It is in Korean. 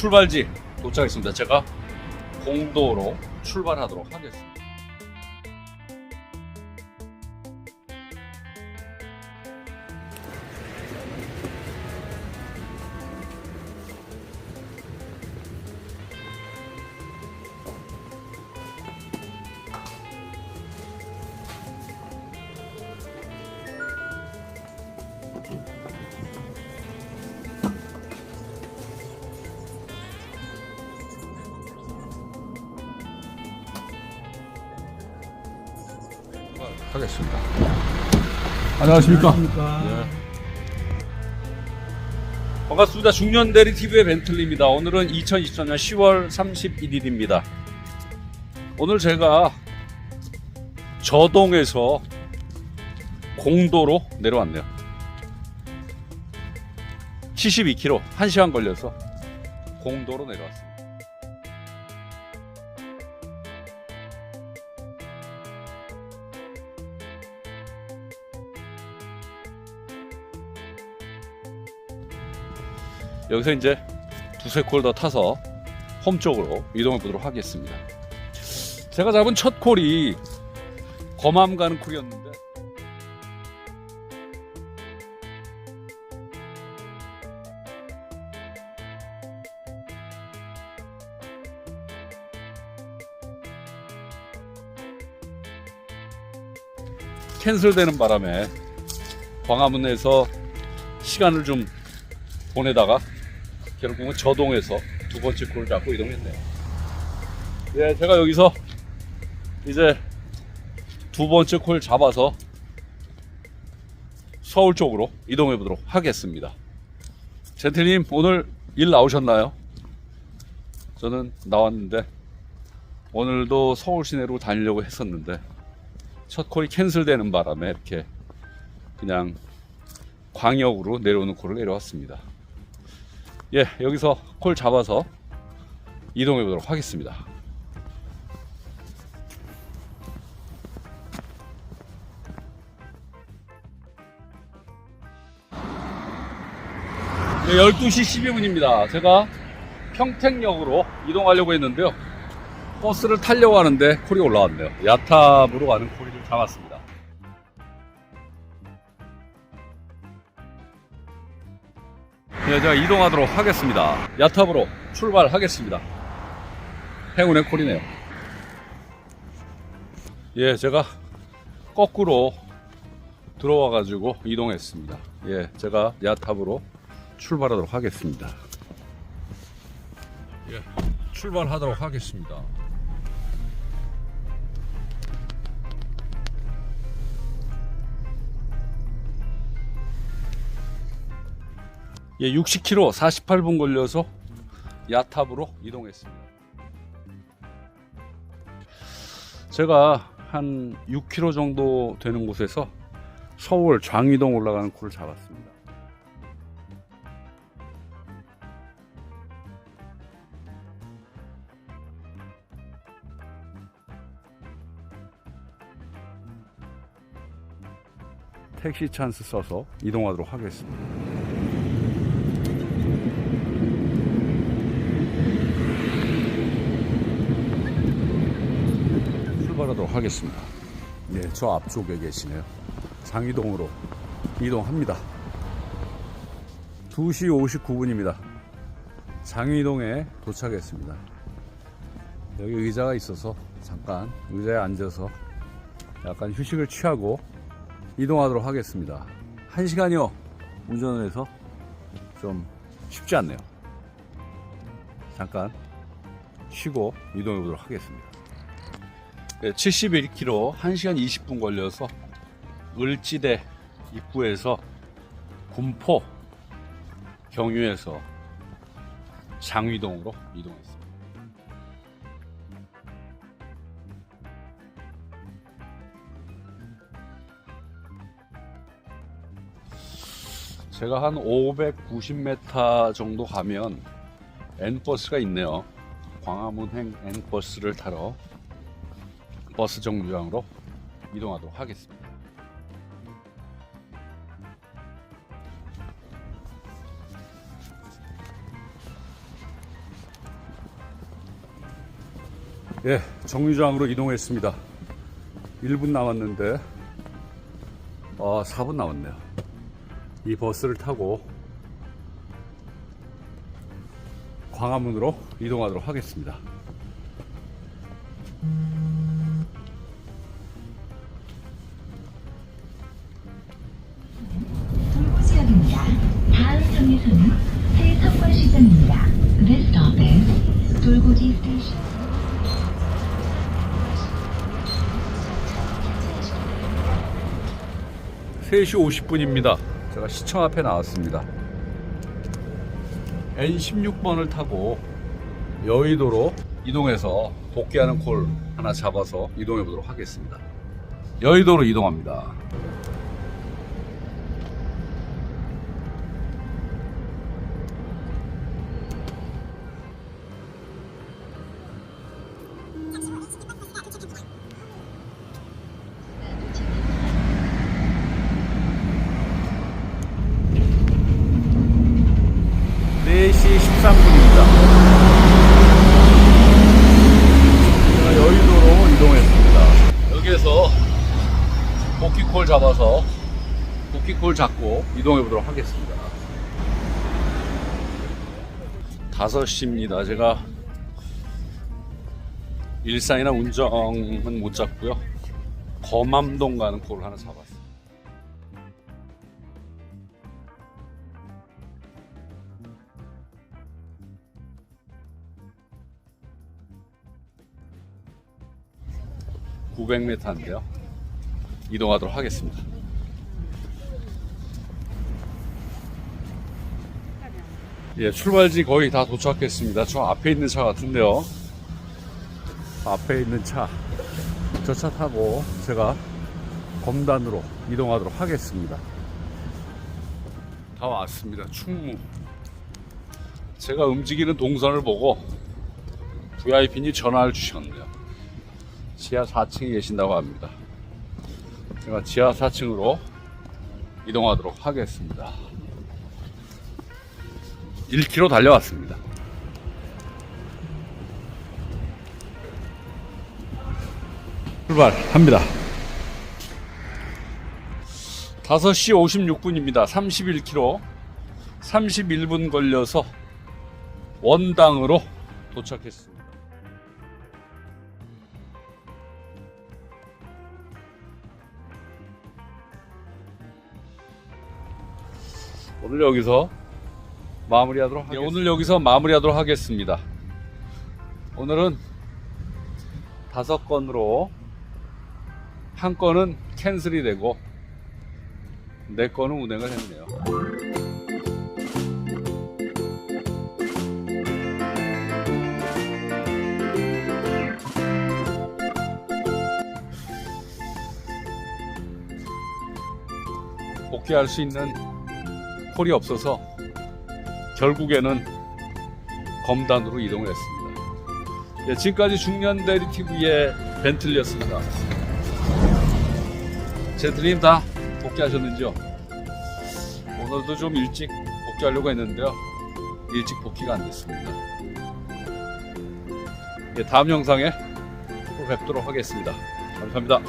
출발지 도착했습니다. 제가 공도로 출발하도록 하겠습니다. 하겠습니다. 안녕하십니까. 반갑습니다. 중년 대리 TV의 벤틀리입니다. 오늘은 2024년 10월 31일입니다. 오늘 제가 저동에서 공도로 내려왔네요. 72km, 1시간 걸려서 공도로 내려왔습니다. 여기서 이제 두세 콜 더 타서 홈 쪽으로 이동해 보도록 하겠습니다. 제가 잡은 첫 콜이 거맘 가는 콜이었는데 캔슬되는 바람에 광화문에서 시간을 좀 보내다가 결국은 저동해서 두 번째 콜을 잡고 이동했네요. 네, 제가 여기서 이제 두 번째 콜 잡아서 서울 쪽으로 이동해 보도록 하겠습니다. 젠틀님 오늘 일 나오셨나요? 저는 나왔는데 오늘도 서울 시내로 다니려고 했었는데 첫 콜이 캔슬되는 바람에 이렇게 그냥 광역으로 내려오는 콜을 내려왔습니다. 예, 여기서 콜 잡아서 이동해 보도록 하겠습니다. 네, 12시 12분입니다. 제가 평택역으로 이동하려고 했는데요. 버스를 타려고 하는데 콜이 올라왔네요. 야탑으로 가는 콜을 잡았습니다. 제가 이동하도록 하겠습니다. 야탑으로 출발하겠습니다. 행운의 콜이네요. 예, 제가 거꾸로 들어와 가지고 이동했습니다. 예, 제가 야탑으로 출발하도록 하겠습니다. 예, 출발하도록 하겠습니다. 예, 60km 48분 걸려서 야탑으로 이동했습니다. 제가 한 6km 정도 되는 곳에서 서울 장위동 올라가는 콜을 잡았습니다. 택시 찬스 써서 이동하도록 하겠습니다. 출발하도록 하겠습니다. 네, 저 앞쪽에 계시네요. 장이동으로 이동합니다. 2시 59분입니다. 장이동에 도착했습니다. 여기 의자가 있어서 잠깐 의자에 앉아서 약간 휴식을 취하고 이동하도록 하겠습니다. 한 시간이요. 운전을 해서 좀 쉽지 않네요. 잠깐 쉬고 이동해 보도록 하겠습니다. 네, 71km 1시간 20분 걸려서 을지대 입구에서 군포 경유해서 장위동으로 이동했습니다. 제가 한 590m 정도 가면 N버스가 있네요. 광화문행 N버스를 타러 버스 정류장으로 이동하도록 하겠습니다. 예, 정류장으로 이동했습니다. 1분 남았는데, 아, 4분 남았네요. 이 버스를 타고 광화문으로 이동하도록 하겠습니다. 돌 정류소는 세석관 시장입니다. This stop is 돌고지 스테이션. 3시 50분입니다. 제가 시청 앞에 나왔습니다. N16번을 타고 여의도로 이동해서 복귀하는 콜 하나 잡아서 이동해 보도록 하겠습니다. 여의도로 이동합니다. 13분입니다) 제가 여의도로 이동했습니다. 여기에서 복귀콜 잡아서 복귀콜 잡고 이동해 보도록 하겠습니다. 5시입니다. 제가 일산이나 운정은 못 잡고요. 거맘동 가는 콜을 하나 잡았어요 (900m인데요) 이동하도록 하겠습니다 예, 출발지 거의 다 도착했습니다. 저 앞에 있는 차 같은데요. 앞에 있는 차. 저 차 타고 제가 검단으로 이동하도록 하겠습니다. 다 왔습니다. 충무. 제가 움직이는 동선을 보고 VIP니 전화를 주셨네요. 지하 4층에 계신다고 합니다. 제가 지하 4층으로 이동하도록 하겠습니다. 1km 달려왔습니다. 출발합니다. 5시 56분입니다. 31km. 31분 걸려서 원당으로 도착했습니다. 오늘 여기서 마무리하도록 하겠습니다. 오늘 여기서 마무리하도록 하겠습니다. 오늘은 다섯 건으로 한 건은 캔슬이 되고 네 건은 운행을 했네요. 복귀할 수 있는 콜이 없어서 결국에는 검단으로 이동을 했습니다. 예, 지금까지 중년대리 TV의 벤틀리였습니다. 젠틀님 다 복귀하셨는지요? 오늘도 좀 일찍 복귀하려고 했는데요. 일찍 복귀가 안 됐습니다. 예, 다음 영상에 또 뵙도록 하겠습니다. 감사합니다.